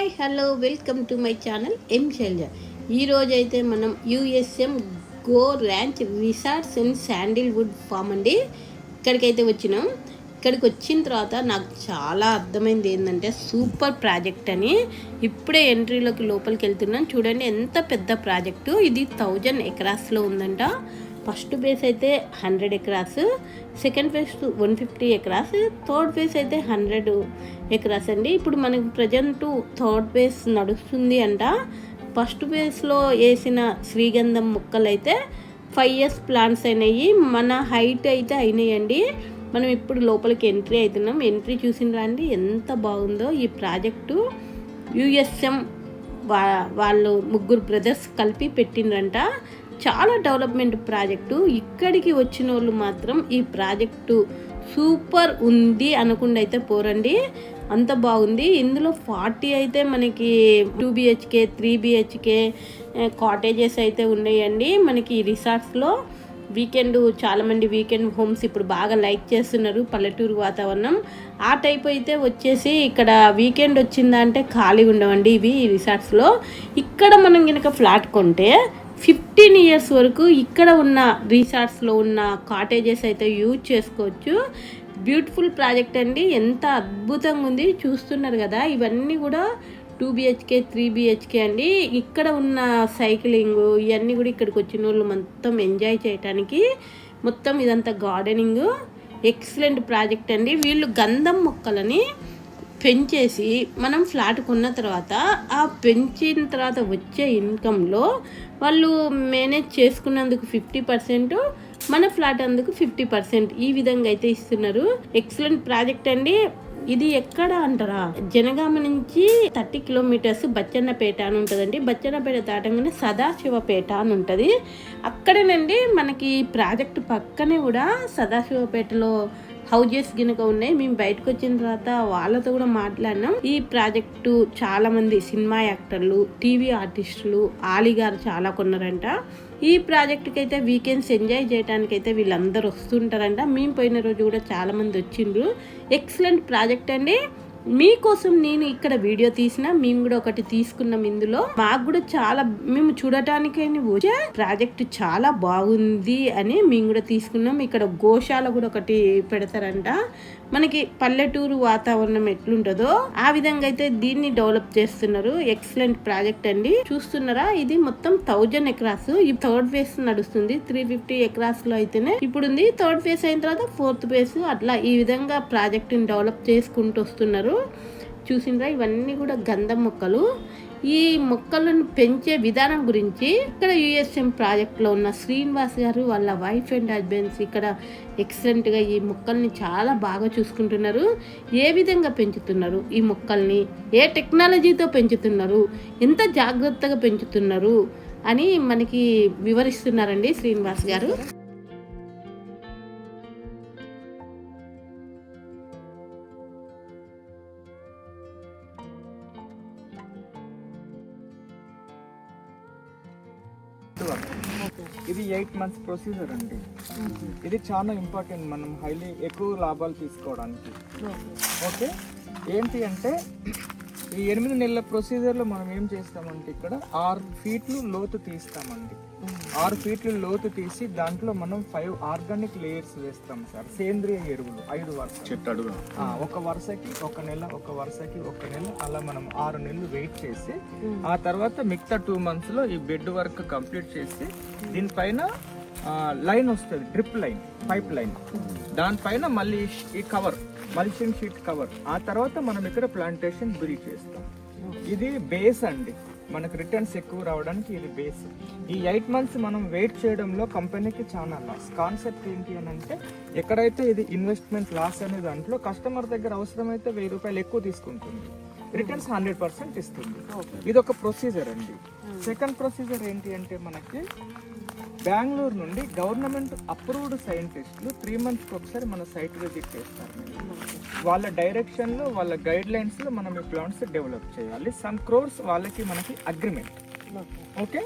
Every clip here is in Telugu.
Hi hello welcome to my channel M Shailaja. ఈరోజు అయితే మనం USM go ranch resorts and sandalwood farm అండి. ఇక్కడికైతే వచ్చినాం. ఇక్కడికి వచ్చిన తర్వాత నాకు చాలా అర్థమైంది ఏంటంటే సూపర్ ప్రాజెక్ట్ అని. ఇప్పుడే ఎంట్రీలోకి లోపలికి వెళ్తున్నాను చూడండి ఎంత పెద్ద ప్రాజెక్టు. ఇది థౌజండ్ ఎకరాస్లో ఉందంట. ఫస్ట్ బేస్ అయితే hundred acres second phase one fifty acres third phase అయితే హండ్రెడ్ ఎకరాస్ అండి. ఇప్పుడు మనకి ప్రజెంట్ థర్డ్ ఫేస్ నడుస్తుంది అంట. ఫస్ట్ బేస్లో వేసిన శ్రీగంధం మొక్కలు అయితే ఫైవ్ ఇయర్స్ ప్లాంట్స్ అయినాయి. మన హైట్ అయితే అయినాయండి. మనం ఇప్పుడు లోపలికి ఎంట్రీ అవుతున్నాం ఎంట్రీ చూసినరా అండి ఎంత బాగుందో ఈ ప్రాజెక్టు. యుఎస్ఎం వా వాళ్ళు ముగ్గురు బ్రదర్స్ కలిపి పెట్టిండ్రంట. చాలా డెవలప్మెంట్ ప్రాజెక్టు. ఇక్కడికి వచ్చిన వాళ్ళు మాత్రం ఈ ప్రాజెక్టు సూపర్ ఉంది అనుకుండా అయితే పోరండి. అంత బాగుంది. ఇందులో ఫార్టీ అయితే మనకి two BHK three BHK cottages అయితే ఉన్నాయండి మనకి ఈ రిసార్ట్స్లో. వీకెండ్ చాలామంది వీకెండ్ హోమ్స్ ఇప్పుడు బాగా లైక్ చేస్తున్నారు పల్లెటూరు వాతావరణం. ఆ టైప్ అయితే వచ్చేసి ఇక్కడ వీకెండ్ వచ్చిందంటే ఖాళీగా ఉండవండి ఇవి ఈ రిసార్ట్స్లో. ఇక్కడ మనం కనుక ఫ్లాట్ కొంటే ఫిఫ్టీన్ ఇయర్స్ వరకు ఇక్కడ ఉన్న రిసార్ట్స్లో ఉన్న కాటేజెస్ అయితే యూజ్ చేసుకోవచ్చు. బ్యూటిఫుల్ ప్రాజెక్ట్ అండి. ఎంత అద్భుతంగా ఉంది. చూస్తున్నారు కదా ఇవన్నీ కూడా టూ బిహెచ్కే త్రీ బిహెచ్కే అండి. ఇక్కడ ఉన్న సైక్లింగ్ ఇవన్నీ కూడా ఇక్కడికి వచ్చిన వాళ్ళు మొత్తం ఎంజాయ్ చేయటానికి. మొత్తం ఇదంతా గార్డెనింగ్. ఎక్సలెంట్ ప్రాజెక్ట్ అండి. వీళ్ళు గంధం మొక్కలని పెంచేసి మనం ఫ్లాట్ కొన్న తర్వాత ఆ పెంచిన తర్వాత వచ్చే ఇన్కంలో వాళ్ళు మేనేజ్ చేసుకున్నందుకు ఫిఫ్టీ పర్సెంట్ మన ఫ్లాట్ అందుకు ఫిఫ్టీ పర్సెంట్ ఈ విధంగా అయితే ఇస్తున్నారు. ఎక్సలెంట్ ప్రాజెక్ట్ అండి. ఇది ఎక్కడ అంటారా? జనగామ నుంచి థర్టీ కిలోమీటర్స్ బచ్చన్నపేట అని ఉంటుందండి. బచ్చన్నపేట దాటంగానే సదాశివపేట అని ఉంటుంది. అక్కడేనండి మనకి ప్రాజెక్ట్ పక్కనే కూడా సదాశివపేటలో హౌజెస్ గినక ఉన్నాయి. మేము బయటకు వచ్చిన తర్వాత వాళ్ళతో కూడా మాట్లాడినాం. ఈ ప్రాజెక్టు చాలా మంది సినిమా యాక్టర్లు టీవీ ఆర్టిస్టులు ఆలీ గారు చాలా కొన్నారంట. ఈ ప్రాజెక్ట్కి అయితే వీకెండ్స్ ఎంజాయ్ చేయడానికి అయితే వీళ్ళందరూ వస్తుంటారంట. మేము పోయిన రోజు కూడా చాలా మంది వచ్చిండ్రు. ఎక్సలెంట్ ప్రాజెక్ట్ అండి. మీకోసం నేను ఇక్కడ వీడియో తీసిన మేము కూడా ఒకటి తీసుకున్నాం ఇందులో. మాకు కూడా చాలా మేము చూడటానికి వచ్చే ప్రాజెక్ట్ చాలా బాగుంది అని మేము కూడా తీసుకున్నాం. ఇక్కడ గోశాల కూడా ఒకటి పెడతారంట. మనకి పల్లెటూరు వాతావరణం ఎట్లుంటుందో ఆ విధంగా అయితే దీన్ని డెవలప్ చేస్తున్నారు. ఎక్సలెంట్ ప్రాజెక్ట్ అండి. చూస్తున్నారా? ఇది మొత్తం థౌజండ్ ఎకరాస్. ఈ థర్డ్ ఫేస్ నడుస్తుంది. త్రీ ఫిఫ్టీ ఎకరాస్లో అయితేనే ఇప్పుడు ఉంది థర్డ్ ఫేస్ అయిన తర్వాత ఫోర్త్ ఫేస్ అట్లా ఈ విధంగా ప్రాజెక్ట్ని డెవలప్ చేసుకుంటూ వస్తున్నారు. చూసిండ్రా? ఇవన్నీ కూడా గంధం మొక్కలు. ఈ మొక్కలను పెంచే విధానం గురించి ఇక్కడ యుఎస్ఎం ప్రాజెక్ట్లో ఉన్న శ్రీనివాస్ గారు వాళ్ళ వైఫ్ అండ్ హస్బెండ్స్ ఇక్కడ ఎక్సలెంట్గా ఈ మొక్కల్ని చాలా బాగా చూసుకుంటున్నారు. ఏ విధంగా పెంచుతున్నారు? ఈ మొక్కల్ని ఏ టెక్నాలజీతో పెంచుతున్నారు? ఎంత జాగ్రత్తగా పెంచుతున్నారు? అని మనకి వివరిస్తున్నారండి శ్రీనివాస్ గారు. ఇది ఎయిట్ మంత్స్ ప్రొసీజర్ అండి. ఇది చాలా ఇంపార్టెంట్ మనం హైలీ ఎక్కువ లాభాలు తీసుకోవడానికి. ఓకే? ఏంటి అంటే ఈ ఎనిమిది నెలల ప్రొసీజర్లో మనం ఏం చేస్తామంటే ఇక్కడ ఆరు ఫీట్లు లోతు తీస్తామండి. ఆరు ఫీట్లు లోతు తీసి దాంట్లో మనం ఫైవ్ ఆర్గానిక్ లేయర్స్ వేస్తాం సార్. సేంద్రియ ఎరువులు ఐదు వరుస చెట్టు ఒక వరుసకి ఒక నెల ఒక వరుసకి ఒక నెల అలా మనం ఆరు నెలలు వెయిట్ చేసి ఆ తర్వాత మిగతా టూ మంత్స్లో ఈ బెడ్ వర్క్ కంప్లీట్ చేసి దీనిపైన లైన్ వస్తుంది డ్రిప్ లైన్ పైప్ లైన్ దానిపైన మళ్ళీ ఈ కవర్ మల్చింగ్ షీట్ కవర్. ఆ తర్వాత మనం ఇక్కడ ప్లాంటేషన్ బిల్ చేస్తాం. ఇది బేస్ అండి. మనకు రిటర్న్స్ ఎక్కువ రావడానికి ఇది బేస్. ఈ ఎయిట్ మంత్స్ మనం వెయిట్ చేయడంలో కంపెనీకి చాలా లాస్ కాన్సెప్ట్ ఏంటి అని అంటే ఎక్కడైతే ఇది ఇన్వెస్ట్మెంట్ లాస్ అనే దాంట్లో కస్టమర్ దగ్గర అవసరమైతే వెయ్యి రూపాయలు ఎక్కువ తీసుకుంటుంది. రిటర్న్స్ హండ్రెడ్ పర్సెంట్ ఇస్తుంది. ఇది ఒక ప్రొసీజర్ అండి. సెకండ్ ప్రొసీజర్ ఏంటి అంటే మనకి బెంగళూరు నుండి గవర్నమెంట్ అప్రూవ్డ్ సైంటిస్టులు త్రీ మంత్స్కి ఒకసారి మన సైట్ విజిట్ చేస్తారు. వాళ్ళ డైరెక్షన్లో వాళ్ళ గైడ్ లైన్స్లో మనం ఈ ప్లాంట్స్ డెవలప్ చేయాలి. సమ్ క్రోర్స్ వాళ్ళకి మనకి అగ్రిమెంట్ ఓకే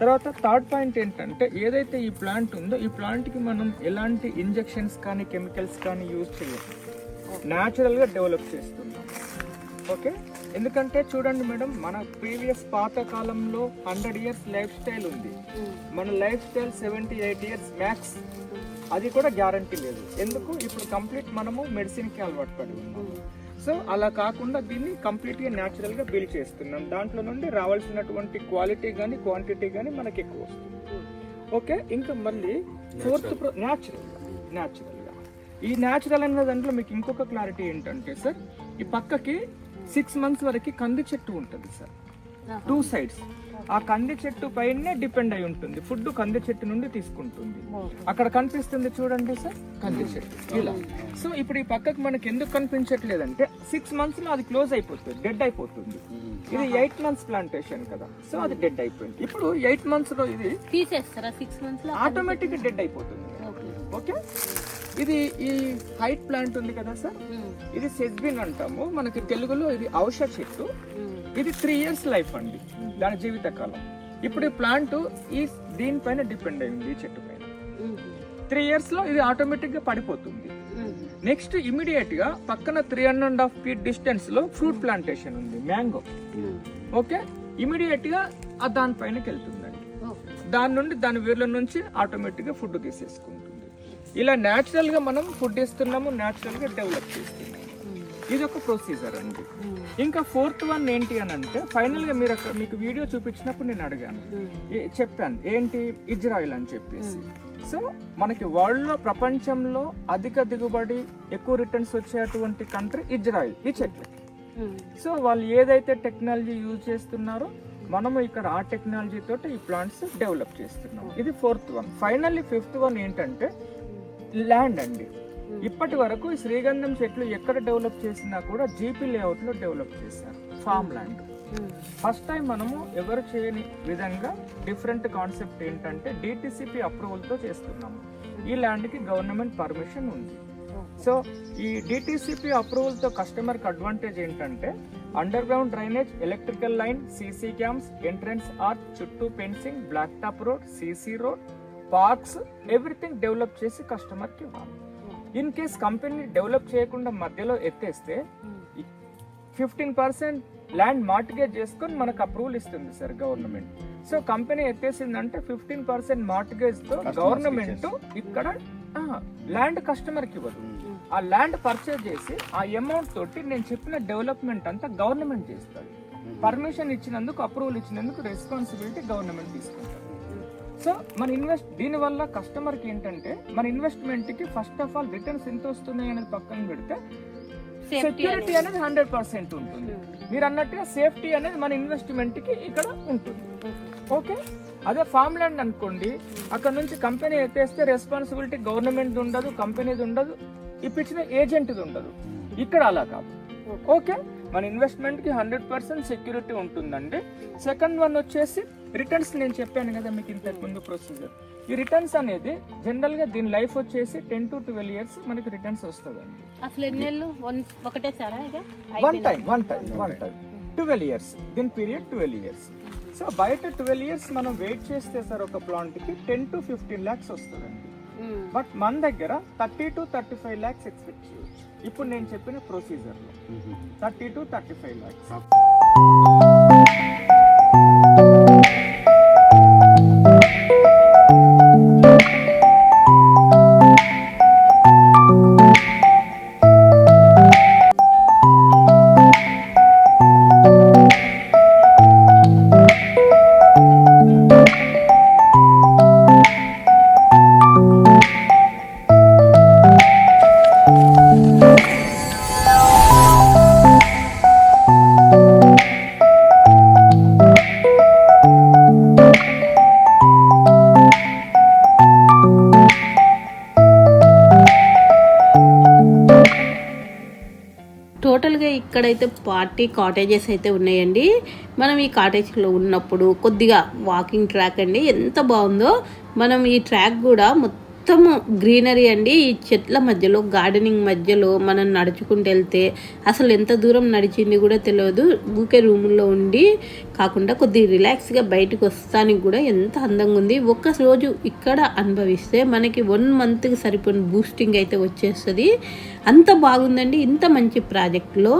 తర్వాత థర్డ్ పాయింట్ ఏంటంటే ఏదైతే ఈ ప్లాంట్ ఉందో ఈ ప్లాంట్కి మనం ఎలాంటి ఇంజెక్షన్స్ కానీ కెమికల్స్ కానీ యూజ్ చేయాలి న్యాచురల్గా డెవలప్ చేస్తున్నాం. ఓకే ఎందుకంటే చూడండి మేడం మన ప్రీవియస్ పాత కాలంలో హండ్రెడ్ ఇయర్స్ లైఫ్ స్టైల్ ఉంది. మన lifestyle seventy eight years max. అది కూడా గ్యారంటీ లేదు. ఎందుకు? ఇప్పుడు కంప్లీట్ మనము మెడిసిన్కి అలవాటు పడి ఉన్నాం. సో అలా కాకుండా దీన్ని కంప్లీట్గా న్యాచురల్గా బిల్డ్ చేస్తున్నాం. దాంట్లో నుండి రావాల్సినటువంటి క్వాలిటీ కానీ క్వాంటిటీ కానీ మనకి ఎక్కువ వస్తుంది. ఓకే? ఇంకా మళ్ళీ ఫోర్త్ ప్రో న్యాచురల్గా న్యాచురల్గా ఈ న్యాచురల్ అనే దాంట్లో మీకు ఇంకొక క్లారిటీ ఏంటంటే సార్ ఈ పక్కకి సిక్స్ మంత్స్ వరకు కంది చెట్టు ఉంటుంది సార్ టూ సైడ్స్ ఆ కంది చెట్టు పైనే డిపెండ్ అయి ఉంటుంది. ఫుడ్ కంది చెట్టు నుండి తీసుకుంటుంది. అక్కడ కనిపిస్తుంది చూడండి సార్ కంది చెట్టు. ఇలా. సో ఇప్పుడు ఈ పక్కకు మనకి ఎందుకు కనిపించట్లేదంటే సిక్స్ మంత్స్లో అది క్లోజ్ అయిపోతుంది డెడ్ అయిపోతుంది. ఇది ఎయిట్ మంత్స్ ప్లాంటేషన్ కదా. సో అది డెడ్ అయిపోయింది. ఇప్పుడు ఎయిట్ మంత్స్లో ఇది తీసేస్తారా సిక్స్ మంత్స్లో? ఆటోమేటిక్ డెడ్ అయిపోతుంది. ఓకే? ఇది ఈ హైట్ ప్లాంట్ ఉంది కదా సార్? ఇది సెజ్బిన్ అంటాము. మనకి తెలుగులో ఇది ఔషధ చెట్టు. ఇది త్రీ ఇయర్స్ లైఫ్ అండి దాని జీవితకాలం. ఇప్పుడు ఈ ప్లాంట్ ఈ దీనిపైన డిపెండ్ అయింది ఈ చెట్టు పైన. త్రీ ఇయర్స్లో ఇది ఆటోమేటిక్గా పడిపోతుంది. నెక్స్ట్ ఇమీడియట్గా పక్కన త్రీ అండ్ హాఫ్ ఫీట్ డిస్టెన్స్లో ఫ్రూట్ ప్లాంటేషన్ ఉంది మ్యాంగో ఓకే? ఇమీడియట్గా దానిపైనకి వెళ్తుందండి. దాని నుండి దాని వేర్ల నుంచి ఆటోమేటిక్గా ఫుడ్ తీసేసుకుంటుంది ఇలా న్యాచురల్గా మనం ఫుడ్ ఇస్తున్నాము న్యాచురల్గా డెవలప్ చేస్తున్నాము. ఇది ఒక ప్రొసీజర్ అండి ఇంకా ఫోర్త్ వన్ ఏంటి అని అంటే ఫైనల్గా మీరు అక్కడ మీకు వీడియో చూపించినప్పుడు నేను అడిగాను. ఏ- చెప్పాను ఏంటి? ఇజ్రాయిల్ అని చెప్పేసి. సో మనకి వరల్డ్లో ప్రపంచంలో అధిక దిగుబడి ఎక్కువ రిటర్న్స్ వచ్చేటువంటి కంట్రీ ఇజ్రాయిల్ ఈ చెట్లకి సో వాళ్ళు ఏదైతే టెక్నాలజీ యూజ్ చేస్తున్నారో మనము ఇక్కడ ఆ టెక్నాలజీ తోటి ఈ ప్లాంట్స్ డెవలప్ చేస్తున్నాం ఇది fourth one finally fifth one ఏంటంటే ల్యాండ్ అండి. ఇప్పటి వరకు శ్రీగంధం చెట్లు ఎక్కడ డెవలప్ చేసినా కూడా జీపీ లేఅవుట్లో డెవలప్ చేశారు ఫామ్ ల్యాండ్ ఫస్ట్ టైం మనము ఎవరు చేయని విధంగా డిఫరెంట్ కాన్సెప్ట్ ఏంటంటే డిటిసిపి అప్రూవల్తో చేస్తున్నాము. ఈ ల్యాండ్కి గవర్నమెంట్ పర్మిషన్ ఉంది. సో ఈ డిటిసిపి అప్రూవల్తో కస్టమర్కి అడ్వాంటేజ్ ఏంటంటే underground drainage electrical line CC cams entrance arch చుట్టూ fencing black top road CC road parks everything develop చేసి కస్టమర్కి ఇవ్వాలి. ఇన్ కేస్ కంపెనీ డెవలప్ చేయకుండా మధ్యలో ఎత్తేస్తే ఫిఫ్టీన్ పర్సెంట్ ల్యాండ్ మార్టిగేజ్ చేసుకొని మనకు అప్రూవల్ ఇస్తుంది సార్ గవర్నమెంట్ సో కంపెనీ ఎత్తేసిందంటే ఫిఫ్టీన్ పర్సెంట్ మార్టిగేజ్తో గవర్నమెంట్ ఇక్కడ ల్యాండ్ కస్టమర్కి ఇవ్వదు. ఆ ల్యాండ్ పర్చేజ్ చేసి ఆ అమౌంట్ తోటి నేను చెప్పిన డెవలప్మెంట్ అంతా గవర్నమెంట్ చేస్తుంది పర్మిషన్ ఇచ్చినందుకు అప్రూవల్ ఇచ్చినందుకు రెస్పాన్సిబిలిటీ గవర్నమెంట్ తీసుకుంటారు సో మన ఇన్వెస్ట్ దీని వల్ల కస్టమర్కి ఏంటంటే మన ఇన్వెస్ట్మెంట్కి ఫస్ట్ ఆఫ్ ఆల్ రిటర్న్స్ ఎంత వస్తున్నాయి అనేది పక్కన పెడితే సెక్యూరిటీ అనేది. హండ్రెడ్ పర్సెంట్ ఉంటుంది. మీరు అన్నట్టుగా సేఫ్టీ అనేది మన ఇన్వెస్ట్మెంట్కి ఇక్కడ ఉంటుంది. ఓకే అదే ఫామ్ ల్యాండ్ అనుకోండి అక్కడ నుంచి కంపెనీ ఎత్తేస్తే రెస్పాన్సిబిలిటీ గవర్నమెంట్ ఉండదు కంపెనీది ఉండదు ఇప్పించిన ఏజెంట్ది ఉండదు. ఇక్కడ అలా కాదు. ఓకే మన ఇన్వెస్ట్మెంట్కి హండ్రెడ్ పర్సెంట్ సెక్యూరిటీ ఉంటుందండి. సెకండ్ వన్ వచ్చేసి రిటర్న్స్ నేను చెప్పాను కదా మీకు ఇంతకు ముందు ప్రొసీజర్ ఈ రిటర్న్స్ అనేది జనరల్గా దీని లైఫ్ వచ్చేసి టెన్ టు ట్వెల్వ్ ఇయర్స్ మనకి రిటర్న్స్ వస్తుందండి. అసలు ఎన్ని నెలలు? వన్ ఒకటే సారా ఇక? One time one time one time twelve years దీని పీరియడ్ ట్వెల్వ్ ఇయర్స్ సో బయట ట్వెల్వ్ ఇయర్స్ మనం వెయిట్ చేస్తే సార్ ఒక ప్లాంట్కి టెన్ టు ఫిఫ్టీన్ ల్యాక్స్ వస్తుందండి. బట్ మన దగ్గర thirty to thirty five lakhs expect చేయవచ్చు ఇప్పుడు నేను చెప్పిన ప్రొసీజర్లో thirty to thirty five lakhs. అయితే పార్టీ కాటేజెస్ అయితే ఉన్నాయండి. మనం ఈ కాటేజ్లో ఉన్నప్పుడు కొద్దిగా వాకింగ్ ట్రాక్ అండి ఎంత బాగుందో. మనం ఈ ట్రాక్ కూడా మొత్తం మొత్తము గ్రీనరీ అండి. ఈ చెట్ల మధ్యలో గార్డెనింగ్ మధ్యలో మనం నడుచుకుంటూ వెళ్తే అసలు ఎంత దూరం నడిచింది కూడా తెలియదు. ఊకే రూముల్లో ఉండి కాకుండా కొద్ది రిలాక్స్గా బయటకు వస్తానికి కూడా ఎంత అందంగా ఉంది. ఒక్క రోజు ఇక్కడ అనుభవిస్తే మనకి వన్ మంత్కి సరిపోయిన బూస్టింగ్ అయితే వచ్చేస్తుంది. అంత బాగుందండి. ఇంత మంచి ప్రాజెక్ట్లో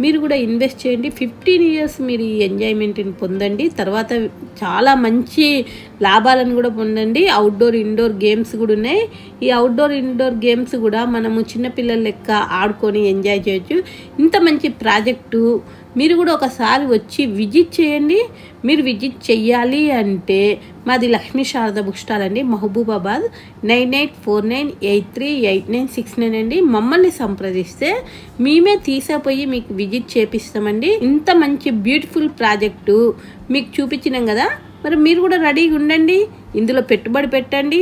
మీరు కూడా ఇన్వెస్ట్ చేయండి. ఫిఫ్టీన్ ఇయర్స్ మీరు ఈ ఎంజాయ్మెంట్ని పొందండి. తర్వాత చాలా మంచి లాభాలను కూడా పొందండి. అవుట్డోర్ ఇండోర్ గేమ్స్ కూడా ఉన్నాయి. ఈ అవుట్డోర్ ఇండోర్ గేమ్స్ కూడా మనము చిన్నపిల్లల లెక్క ఆడుకొని ఎంజాయ్ చేయొచ్చు. ఇంత మంచి ప్రాజెక్టు మీరు కూడా ఒకసారి వచ్చి విజిట్ చేయండి. మీరు విజిట్ చెయ్యాలి అంటే మాది లక్ష్మీ శారద బుక్ స్టాల్ అండి. Mahabubabad nine eight four nine eight three eight nine six nine అండి. మమ్మల్ని సంప్రదిస్తే మేమే తీసపోయి మీకు విజిట్ చేపిస్తామండి. ఇంత మంచి బ్యూటిఫుల్ ప్రాజెక్టు మీకు చూపించినాం కదా. మరి మీరు కూడా రెడీగా ఉండండి. ఇందులో పెట్టుబడి పెట్టండి.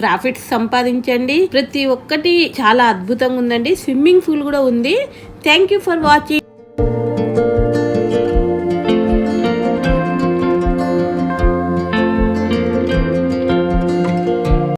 ప్రాఫిట్స్ సంపాదించండి. ప్రతి ఒక్కటి చాలా అద్భుతంగా ఉందండి. స్విమ్మింగ్ పూల్ కూడా ఉంది. Thank you for watching